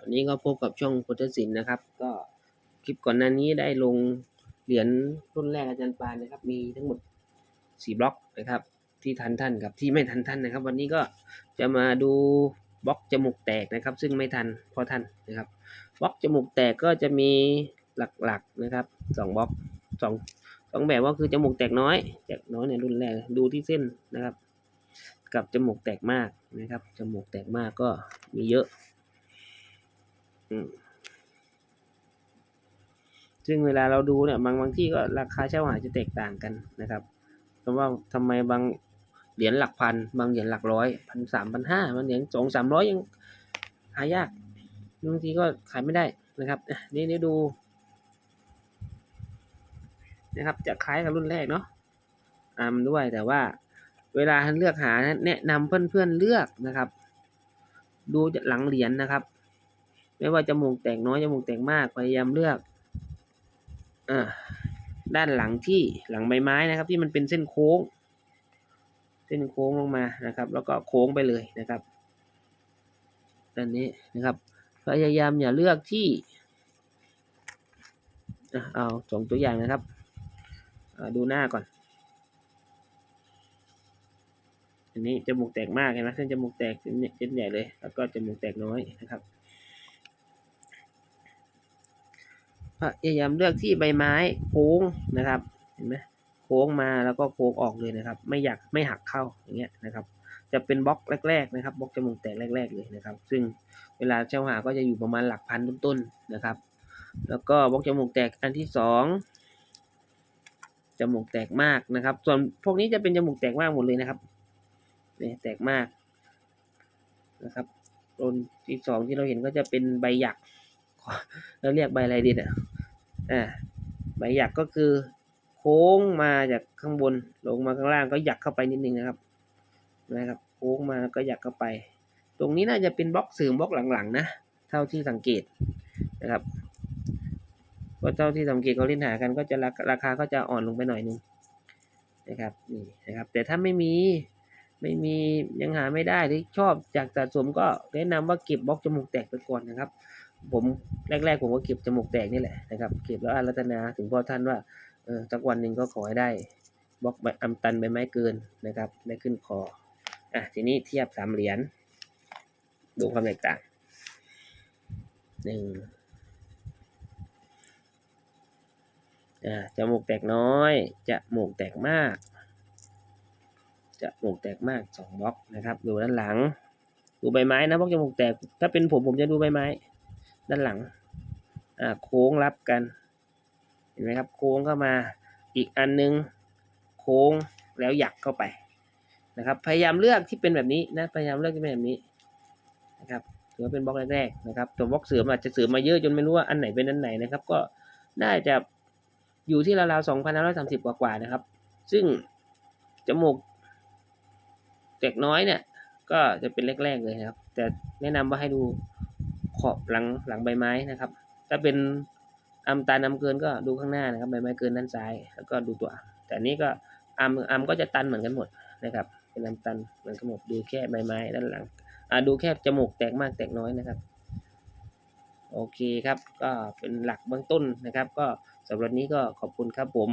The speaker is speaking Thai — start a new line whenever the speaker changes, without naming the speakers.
วันนี้ก็พบกับช่องพุทธศิลป์นะครับ ก็คลิปก่อนหน้านี้ได้ลงเหรียญรุ่นแรกอาจารย์ปานนะครับ มีทั้งหมดสี่บล็อกนะครับ ที่ทันท่านกับที่ไม่ทันท่านนะครับ วันนี้ก็จะมาดูบล็อกจมูกแตกนะครับ ซึ่งไม่ทันเพราะท่านนะครับบล็อกจมูกแตกก็จะมีหลักๆนะครับสองบล็อกสองสองแบบก็คือจมูกแตกน้อยแตกน้อยในรุ่นแรกดูที่เส้นนะครับ กับจมูกแตกมากนะครับจมูกแตกมากก็มีเยอะ ซึ่งเวลาเราดูเนี่ย บางบางที่ก็ราคาเช่าหาจะแตกต่างกันนะครับเพราะว่าทำไมบางเหรียญหลักพัน บางเหรียญหลักร้อยพันสามพันห้าบางเหรียญสองสามร้อยยังหายากบางทีก็ขายไม่ได้นะครับนี่นี่ดู นะครับ จะคล้ายกับรุ่นแรกเนาะอามด้วยแต่ว่า เวลาเลือกหานะแนะนำเพื่อนๆเลือกนะครับ ดูจากหลังเหรียญนะครับ ไม่ว่าจมูกแตกน้อยจมูกแตกมากพยายามเลือกอด้านหลังที่หลังใบไม้นะครับ ที่มันเป็นเส้นโค้ง เส้นโค้งลงมานะครับ แล้วก็โค้งไปเลยนะครับด้านนี้นะครับ พยายามอย่าเลือกที่เอาสองตัวอย่างนะครับดูหน้าก่อน อันนี้จมูกแตกมากเห็นไหมเส้นจมูกแตกเส้นใหญ่เลย แล้วก็จมูกแตกน้อยนะครับ พยายามเลือกที่ใบไม้โค้งนะครับเห็นไหมโค้งมาแล้วก็โค้งออกเลยนะครับ ไม่อยากไม่หักเข้าอย่างเงี้ยนะครับ จะเป็นบล็อกแรก ๆ นะครับบล็อกจมูกแตกแรก ๆ เลยนะครับ ซึ่งเวลาเช่าหาก็จะอยู่ประมาณหลักพันต้นๆนะครับ แล้วก็บล็อกจมูกแตกอันที่สองจมูกแตกมากนะครับ ส่วนพวกนี้จะเป็นจมูกแตกมากหมดเลยนะครับเนี่ยแตกมากนะครับต้นที่สองที่เราเห็นก็จะเป็นใบหยัก เราเรียกใบอะไรดีเนี่ยอ่าใบหยักก็คือโค้งมาจากข้างบนลงมาข้างล่างก็หยักเข้าไปนิดนึงนะครับนะครับโค้งมาแล้วก็หยักเข้าไป ตรงนี้น่าจะเป็นบล็อกสริมบล็อกหลังๆนะเท่าที่สังเกตนะครับก็เท่าที่สังเกตเขาเล่นหากันก็จะราราคาก็จะอ่อนลงไปหน่อยนึงนะครับนี่นะครับ แต่ถ้าไม่มีไม่มียังหาไม่ได้หรือชอบจากสะสมก็แนะนำว่าเก็บบล็อกจมูกแตกไปก่อนนะครับ ผมแรกๆผมก็เก็บจมูกแตกนี่แหละนะครับ เก็บแล้วอารัตนาถึงพ่อท่านว่าเออสักวันหนึ่งก็ขอให้ได้บล็อกใบอำตันใบไม้เกินนะครับได้ขึ้นคออะทีนี้เทียบสามเหรียญดูความแตกต่างหนึ่งอ่าจมูกแตกน้อยจะหมูกแตกมาก จะหมูกแตกมากสองบล็อกนะครับ ดูด้านหลัง ดูใบไม้นะบล็อกจมูกแตก ถ้าเป็นผมผมจะดูใบไม้ ด้านหลังอ่าโค้งรับกัน เห็นไหมครับ โค้งเข้ามาอีกอันนึง โค้งแล้วหยักเข้าไปนะครับ พยายามเลือกที่เป็นแบบนี้นะ พยายามเลือกที่เป็นแบบนี้นะครับถือว่าเป็นบล็อกแรกๆนะครับ ตัวบล็อกเสริมอาจจะเสริมมาเยอะจนไม่รู้ว่าอันไหนเป็นอันไหนนะครับ ก็น่าจะอยู่ที่ราวๆสองพันห้าร้อยสามสิบกว่าๆนะครับ ซึ่งจมูกแตกน้อยเนี่ย ก็จะเป็นแรกๆเลยนะครับ แต่แนะนำว่าให้ดู ขอบหลังหลังใบไม้นะครับ ถ้าเป็นอัมตานำเกินก็ดูข้างหน้านะครับใบไม้เกินด้านซ้าย แล้วก็ดูตัวแต่นนี้ก็อัมอัมก็จะตันเหมือนกันหมดนะครับ เป็นอัมตันเหมือนกันหมดดูแค่ใบไม้ด้านหลังอ่าดูแค่จมูกแตกมากแตกน้อยนะครับโอเคครับ ก็เป็นหลักเบื้องต้นนะครับ ก็สำหรับนี้ก็ขอบคุณครับผม